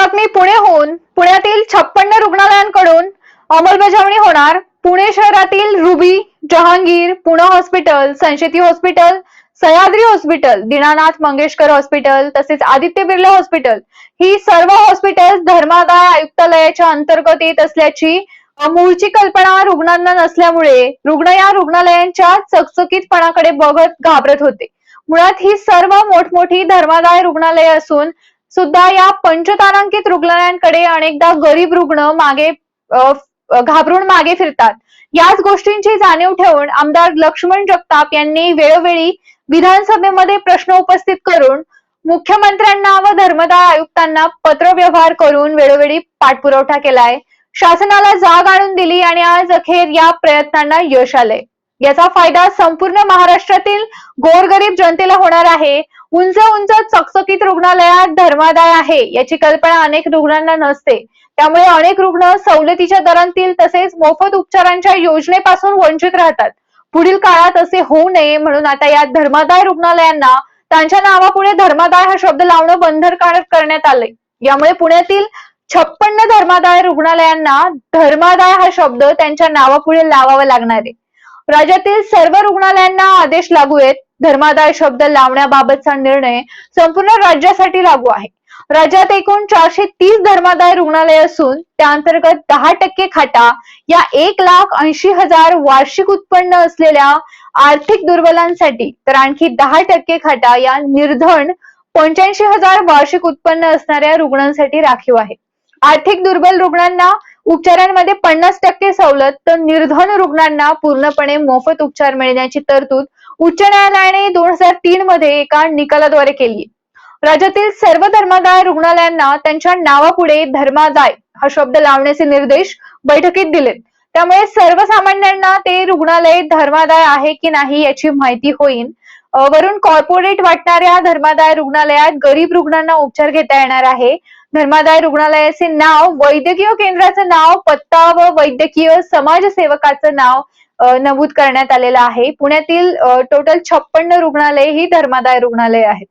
बातमी पुणेहून पुण्यातील छप्पन्न रुग्णालयांकडून अंमलबजावणी होणार. पुणे शहरातील ruby Jahangir Pune hospital संशेती hospital Sahyadri hospital Dinanath Mangeshkar hospital तसेच आदित्य बिर्ला हॉस्पिटल ही सर्व हॉस्पिटल धर्मादाय आयुक्तालयाच्या अंतर्गत येत असल्याची मूळची कल्पना रुग्णांना नसल्यामुळे रुग्ण या रुग्णालयांच्या चकचकीतपणाकडे बघत घाबरत होते. मुळात ही सर्व मोठमोठी धर्मादाय रुग्णालये असून सुद्धा या पंचतारांकित रुग्णालयांकडे अनेकदा गरीब रुग्ण मागे घाबरून मागे फिरतात. याच गोष्टींची जाणीव ठेवून आमदार लक्ष्मण जगताप यांनी वेळोवेळी विधानसभेमध्ये प्रश्न उपस्थित करून मुख्यमंत्र्यांना व धर्मदाय आयुक्तांना पत्रव्यवहार करून वेळोवेळी पाठपुरवठा केलाय. शासनाला जाग आणून दिली आणि आज अखेर या प्रयत्नांना यश आलंय. याचा फायदा संपूर्ण महाराष्ट्रातील गोरगरीब जनतेला होणार आहे. उंच उंच चकचकीत रुग्णालयात धर्मादाय आहे याची कल्पना अनेक रुग्णांना नसते. त्यामुळे अनेक रुग्ण सवलतीच्या दरांतील तसेच मोफत उपचारांच्या योजनेपासून वंचित राहतात. पुढील काळात असे होऊ नये म्हणून आता या धर्मादाय रुग्णालयांना त्यांच्या नावापुढे धर्मादाय हा शब्द लावणं बंधनकारक करण्यात आलंय. यामुळे पुण्यातील छप्पन्न धर्मादाय रुग्णालयांना धर्मादाय हा शब्द त्यांच्या नावापुढे लावावा लागणार आहे. राज्यातील सर्व रुग्णालयांना आदेश लागू आहेत. धर्मादाय शब्द लावण्याबाबतचा निर्णय संपूर्ण राज्यासाठी लागू आहे. राज्यात एकूण चारशे तीस धर्मादाय रुग्णालय असून त्या अंतर्गत दहा टक्के खाटा या एक लाख ऐंशी हजार वार्षिक उत्पन्न असलेल्या आर्थिक दुर्बलांसाठी तर आणखी दहा टक्के खाटा या निर्धन पंच्याऐंशी हजार वार्षिक उत्पन्न असणाऱ्या रुग्णांसाठी राखीव आहे. आर्थिक दुर्बल रुग्णांना उपचारांमध्ये पन्नास टक्के सवलत तर निर्धन रुग्णांना पूर्णपणे मोफत उपचार मिळण्याची तरतूद उच्च न्यायालयाने दोन हजार तीन मध्ये एका निकालाद्वारे केली. राज्यातील सर्व धर्मादाय रुग्णालयांना त्यांच्या नावापुढे धर्मादाय हा शब्द लावण्याचे निर्देश बैठकीत दिलेत त्यामुळे सर्वसामान्यांना ते रुग्णालय धर्मादाय आहे की नाही याची माहिती होईल. वरून कॉर्पोरेट वाटणाऱ्या धर्मादाय रुग्णालयात गरीब रुग्णांना उपचार घेता येणार आहे. धर्मादाय रुग्णालयाचे नाव वैद्यकीय केंद्राचं नाव पत्ता व वैद्यकीय समाजसेवकाचं नाव नमूद करण्यात आलेलं आहे. पुण्यातील टोटल छप्पन्न रुग्णालय ही धर्मादाय रुग्णालय आहेत.